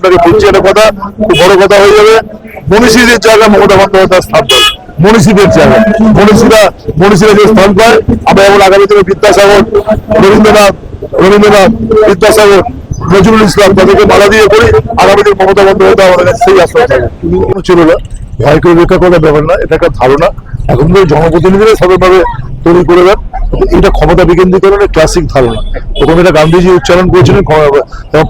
আপনাকে বলছি একটা কথা, খুব বড় কথা হয়ে যাবে। মনীষীদের জায়গা মমতা বন্দ্যোপাধ্যায় স্থান পায় মনীষীদের জায়গা মনীষীরা মনীষীরা যে স্থান পায়, আমরা যেমন আগামী দিনে বিদ্যাসাগর, রবীন্দ্রনাথ রবীন্দ্রনাথ, বিদ্যাসাগর, নজরুল ইসলাম তাদেরকে মালা দিয়ে করি, আগামী দিন মমতা বন্দ্যোপাধ্যায় আমাদের সেই আশ্রয় থাকে ছিল না। ভয় করে রক্ষা করার ব্যাপার না, এটা একটা ধারণা। এখন তো জনপ্রতিনিধিরা সাধারণভাবে তৈরি করে দেন। এটা ক্ষমতা বিকেন্দ্রীকরণের ক্লাসিক ধারণা। প্রথম এটা গান্ধীজি উচ্চারণ করেছিলেন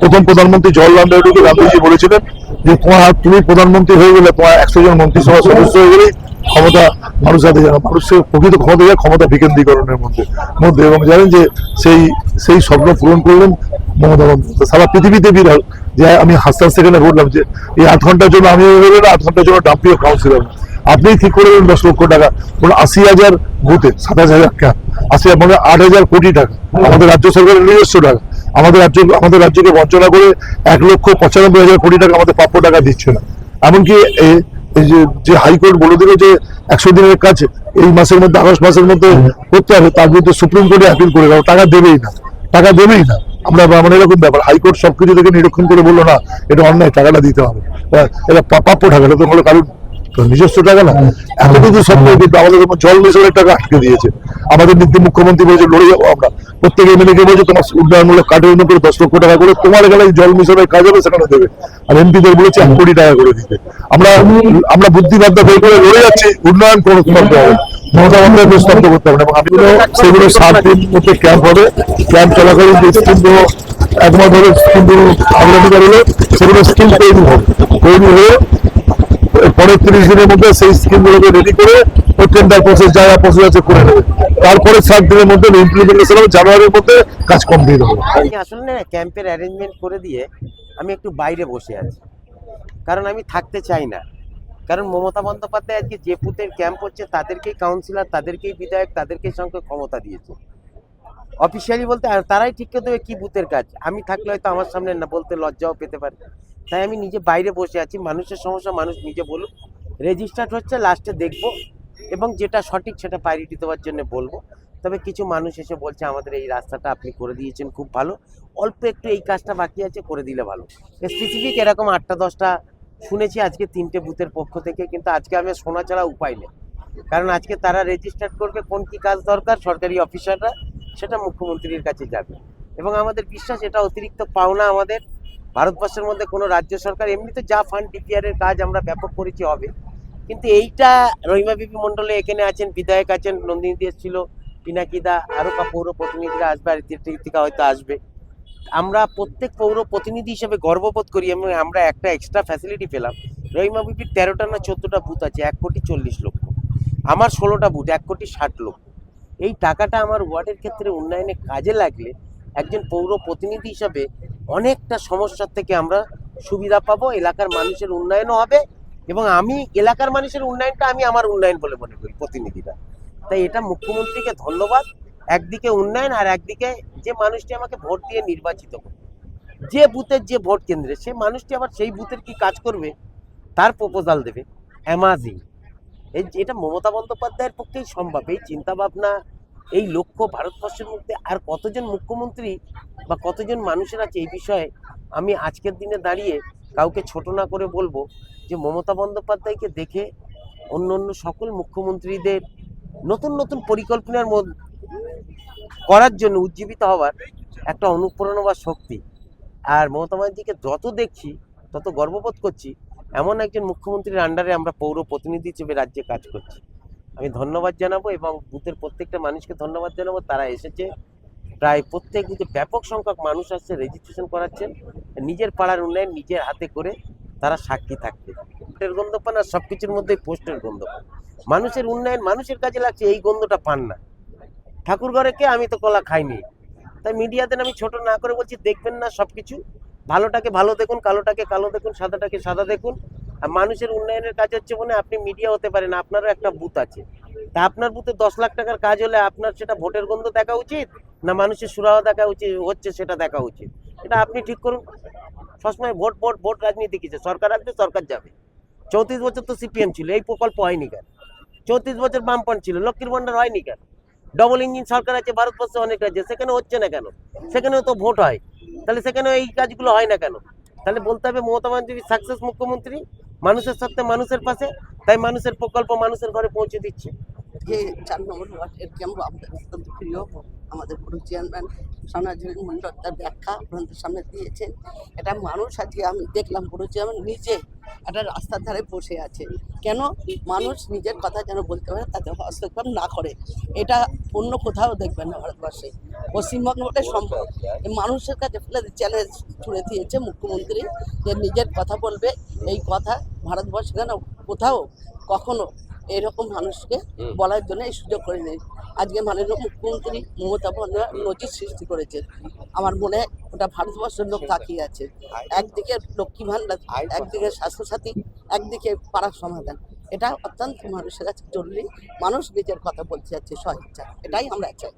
প্রথম প্রধানমন্ত্রী জওয়াহরলাল নেহরুকে গান্ধীজি বলেছিলেন যে, তোমার তুমি প্রধানমন্ত্রী হয়ে গেলে তোমার একশো জন মন্ত্রিসভার সদস্য হয়ে গেলেই ক্ষমতা মানুষ হাতে যাবে মানুষের প্রকৃত ক্ষমতা যায় ক্ষমতা বিকেন্দ্রীকরণের মধ্যে মধ্যে। এবং জানেন যে, সেই সেই স্বপ্ন পূরণ করলেন মমতা বন্দ্যোপাধ্যায়। সারা পৃথিবীতে বিরল। যে আমি হাসতে হাসতে এখানে বললাম যে, এই আধ ঘণ্টার জন্য আমি আধ ঘণ্টার জন্য ডাম্পিও কাউন্সিলর আপনি ঠিক করে দেবেন দশ লক্ষ টাকা? কোন আশি হাজার বুথে, সাতাশ হাজার ক্যাম্প। আশি মানে আট হাজার কোটি টাকা। আমাদের রাজ্য সরকারের নিজস্ব টাকা। আমাদের রাজ্য, আমাদের রাজ্যকে বঞ্চনা করে এক লক্ষ পঁচানব্বই হাজার কোটি টাকা আমাদের প্রাপ্য টাকা দিচ্ছে না। এমনকি যে হাইকোর্ট বলে দিল যে একশো দিনের কাজ এই মাসের মধ্যে, আগস্ট মাসের মধ্যে করতে হবে, তার বিরুদ্ধে সুপ্রিম কোর্টে অ্যাপিল করে গেল। টাকা দেবেই না। টাকা দেবেই না। আমরা মানে এরকম ব্যাপার। হাইকোর্ট সবকিছু থেকে নিরীক্ষণ করে বলল, না, এটা অন্যায়, টাকাটা দিতে হবে। এটা প্রাপ্য টাকাটা তো হলো কারণ নিজস্ব টাকা না? কিন্তু আমাদের জল মিশনের টাকা আটকে দিয়েছে। আমাদের নীতি মুখ্যমন্ত্রী বলেছে, লড়ে যাব আমরা। প্রত্যেক এমএলএ কে বলছে, তোমার উন্নয়নমূলক জন্য করে দশ লক্ষ টাকা করে, তোমার এলাকায় জল মিশনের কাজ হবে, সেখানে দেবে। আর এমপিদের বলেছে, এক কোটি টাকা করে দিতে। আমরা আমরা বই করে লড়ে যাচ্ছি, উন্নয়ন কোনো করতে করতে হবে সেগুলো সাত ক্যাম্প হবে। ক্যাম্প যে স্কিমগুলো অগ্রাধিকার হলো, সেগুলো তৈরি হবে। তৈরি হয়ে পরের তিরিশ দিনের মধ্যে সেই স্কিমগুলোকে রেডি করে ওই টেন্ডার প্রসেস যা প্রসেস আছে করে নেবে। তারপরে সাত দিনের মধ্যে ইমপ্লিমেন্টেশন হবে, জানুয়ারির মধ্যে কাজ কমপ্লিট হবে। আসলে না ক্যাম্পের অ্যারেঞ্জমেন্ট করে দিয়ে আমি একটু বাইরে বসে আছি। কারণ আমি থাকতে চাই না। কারণ মমতা বন্দ্যোপাধ্যায় আজকে যে বুথের ক্যাম্প হচ্ছে, তাদেরকেই কাউন্সিলর তাদেরকেই বিধায়ক, তাদেরকেই সঙ্গে ক্ষমতা দিয়েছে। অফিসিয়ালি বলতে তারাই ঠিক করে দেবে কি বুথের কাজ। আমি থাকলে হয়তো আমার সামনে না বলতে লজ্জাও পেতে পারে। তাই আমি নিজে বাইরে বসে আছি। মানুষের সমস্যা, মানুষ নিজে বলুক। রেজিস্টার্ড হচ্ছে লাস্টে দেখব এবং যেটা সঠিক সেটা প্রায়োরিটি দেওয়ার জন্য বলব। তবে কিছু মানুষ এসে বলছে, আমাদের এই রাস্তাটা আপনি করে দিয়েছেন খুব ভালো। অল্প একটু এই কাজটা বাকি আছে, করে দিলে ভালো। স্পেসিফিক এরকম আটটা, দশটা শুনেছি আজকে তিনটে বুথের পক্ষ থেকে, কিন্তু আজকে আমি শোনা ছাড়া উপায় নেই। কারণ আজকে তারা রেজিস্টার করবে, কোন কি কাজ দরকার, সরকারি অফিসাররা সেটা মুখ্যমন্ত্রীর কাছে যাবে। এবং আমাদের বিশ্বাস, এটা অতিরিক্ত পাওনা আমাদের। ভারতবর্ষের মধ্যে কোনো রাজ্য সরকার, এমনিতে যা ফান্ড ডিপিআর এর কাজ আমরা ব্যাপক করেছি হবে। কিন্তু এইটা রহিমা বিপি মন্ডলে এখানে আছেন, বিধায়ক আছেন, নন্দিনী দেশ ছিল পিনাকিদা আরও বা পৌর প্রতিনিধিরা আসবে, আর তীর্থিকা হয়তো আসবে। আমরা প্রত্যেক পৌর প্রতিনিধি হিসেবে গর্ববোধ করি এবং আমরা একটা এক্সট্রা ফ্যাসিলিটি পেলাম। রহিমা বিপির তেরোটা না চোদ্দটা বুথ আছে, এক কোটি চল্লিশ লক্ষ। আমার ষোলোটা বুথ এক কোটি ষাট লক্ষ। এই টাকাটা আমার ওয়ার্ডের ক্ষেত্রে উন্নয়নে কাজে লাগলে একজন পৌর প্রতিনিধি হিসাবে অনেকটা সমস্যার থেকে আমরা সুবিধা পাবো, এলাকার মানুষের উন্নয়নও হবে এবং আমি, এলাকার মানুষের উন্নয়নটা আমি আমার উন্নয়ন বলে মনে করি প্রতিনিধিরা। তাই এটা মুখ্যমন্ত্রীকে ধন্যবাদ। একদিকে উন্নয়ন আর একদিকে যে মানুষটি আমাকে ভোট দিয়ে নির্বাচিত যে বুথের যে ভোট কেন্দ্রে সে মানুষটি আবার সেই বুথের কি কাজ করবে, তার প্রপোজাল দেবে। অ্যামাজিং এই এটা মমতা বন্দ্যোপাধ্যায়ের পক্ষেই সম্ভব। এই চিন্তা ভাবনা এই লক্ষ্য ভারতবর্ষের মধ্যে আর কতজন মুখ্যমন্ত্রী বা কতজন মানুষের আছে এই বিষয়ে আমি আজকের দিনে দাঁড়িয়ে কাউকে ছোট না করে বলব যে মমতা বন্দ্যোপাধ্যায়কে দেখে অন্য অন্য সকল মুখ্যমন্ত্রীদের নতুন নতুন পরিকল্পনার করার জন্য উজ্জীবিত হওয়ার একটা অনুপ্রেরণা বা শক্তি। আর মমতা ব্যানার্জিকে যত দেখছি, তত গর্ববোধ করছি, এমন একজন মুখ্যমন্ত্রীর আন্ডারে আমরা পৌর প্রতিনিধি হিসেবে রাজ্যে কাজ করছি। আমি ধন্যবাদ জানাব এবং বুথের প্রত্যেকটা মানুষকে ধন্যবাদ জানাব। তারা এসেছে। প্রায় প্রত্যেক বুথে ব্যাপক সংখ্যক মানুষ আসছে রেজিস্ট্রেশন করাচ্ছেন। নিজের পাড়ার উন্নয়ন নিজের হাতে করে তারা সাক্ষী থাকবে। পোস্টের গন্ধ পান আর সব কিছুর মধ্যে পোস্টের গন্ধ পান মানুষের উন্নয়ন মানুষের কাজে লাগছে, এই গন্ধটা পান না। ঠাকুর ঘরে কে? আমি তো কলা খাইনি। তাই মিডিয়াতে আমি ছোট না করে বলছি, দেখবেন না সবকিছু। ভালোটাকে ভালো দেখুন, কালোটাকে কালো দেখুন, সাদাটাকে সাদা দেখুন। আর মানুষের উন্নয়নের কাজ হচ্ছে মনে আপনি মিডিয়া হতে পারেন, আপনারও একটা বুথ আছে। তা আপনার বুথে দশ লাখ টাকার কাজ হলে আপনার সেটা ভোটের গন্ধ দেখা উচিত, না মানুষের সুরাহা দেখা উচিত, হচ্ছে সেটা দেখা উচিত? এটা আপনি ঠিক করুন। সবসময় ভোট ভোট ভোট রাজনীতি কিছু সরকার আসবে, সরকার যাবে। চৌত্রিশ বছর তো সিপিএম ছিল, এই প্রকল্প হয়নি কেন? চৌত্রিশ বছর বামপন্থ ছিল, লক্ষ্মীর ভান্ডার হয়নি কেন? ডবল ইঞ্জিন সরকার আছে, ভারতবর্ষে অনেক রাজ্যে সেখানে হচ্ছে না কেন? সেখানেও তো ভোট হয়। তাহলে সেখানে এই কাজগুলো হয় না কেন? তাহলে বলতে হবে মমতা ব্যানার্জি সাকসেস মুখ্যমন্ত্রী? মানুষের সাথে মানুষের পাশে, তাই মানুষের প্রকল্প মানুষের ঘরে পৌঁছে দিচ্ছে। যে চার নম্বর ওয়ার্ডের ক্যাম্প আমাদের অত্যন্ত প্রিয়। আমাদের পুরো চেয়ারম্যান সোনাঝুরি মন্ডল তার ব্যাখ্যা আপনাদের সামনে দিয়েছেন। এটা মানুষ আজকে আমি দেখলাম, পুরো চেয়ারম্যান নিজে একটা রাস্তার ধারে বসে আছে। কেন? মানুষ নিজের কথা যেন বলতে পারে, তাতে হস্তক্ষেপ না করে। এটা অন্য কোথাও দেখবেন না ভারতবর্ষে। পশ্চিমবঙ্গে ওটা সম্ভব। মানুষের কাছে চ্যালেঞ্জ ছুড়ে দিয়েছে মুখ্যমন্ত্রী যে নিজের কথা বলবে, এই কথা ভারতবর্ষে কেন কোথাও কখনো এরকম মানুষকে বলার জন্য এই সুযোগ করে নেই। আজকে মাননীয় মুখ্যমন্ত্রী মমতা বন্দ্যোপাধ্যায় নজির সৃষ্টি করেছে। আমার মনে ওটা ভারতবর্ষের লোক তাকিয়ে আছে। একদিকে লক্ষ্মী ভান্ডার একদিকে স্বাস্থ্যসাথী একদিকে পাড়ার সমাধান। এটা অত্যন্ত মানুষের কাছে জরুরি। মানুষ নিজের কথা বলতে যাচ্ছে স্বইচ্ছা। এটাই আমরা চাই।